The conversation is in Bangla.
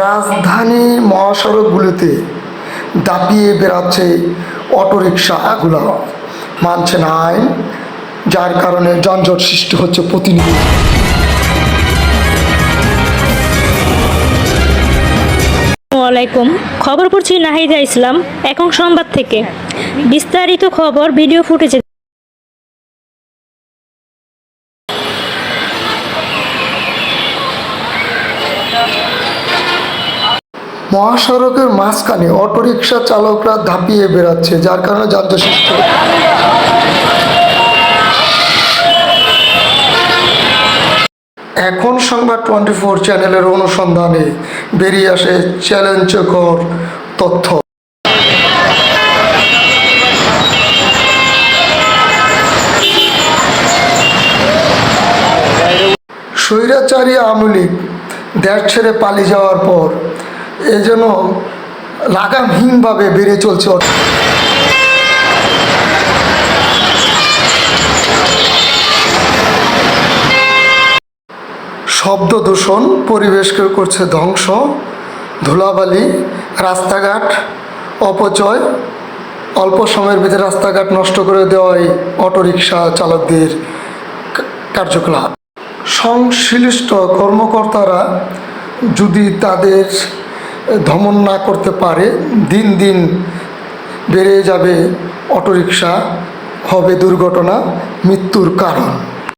রাজধানী মহাসড়কগুলিতে দাপিয়ে বেড়াচ্ছে অটোরিকশাগুলো মানছে না আইন, যার কারণে যানজট সৃষ্টি হচ্ছে প্রতিনিয়ত। আসসালামাইকুম খবর পড়ছি নাহিদা ইসলাম, এখন সংবাদ থেকে। বিস্তারিত খবর, ভিডিও ফুটেজে মহাসড়কের মাঝখানে অটোরিকশা চালকরা ধাপিয়ে বেড়াচ্ছে, যার কারণে যানজট সৃষ্টি এখন সংবাদ টোয়েন্টি ফোর চ্যানেলের অনুসন্ধানে বেরিয়ে আসে চ্যালেঞ্জকর তথ্য। স্বৈরাচারী আওয়ামী লীগ দেশ ছেড়ে পালিয়ে যাওয়ার পর এ যেন লাগামহীনভাবে বেড়ে চলছে শব্দ দূষণ পরিবেশকে করছে ধ্বংস, ধুলাবালি, রাস্তাঘাট, অপচয়, অল্প সময়ের ভিতরে রাস্তাঘাট নষ্ট করে দেওয়াই অটোরিকশা চালকদের কার্যকলাপ। সংশ্লিষ্ট কর্মকর্তারা যদি তাদের দমন না করতে পারে দিন দিন বেড়ে যাবে অটোরিকশা হবে দুর্ঘটনা মৃত্যুর কারণ।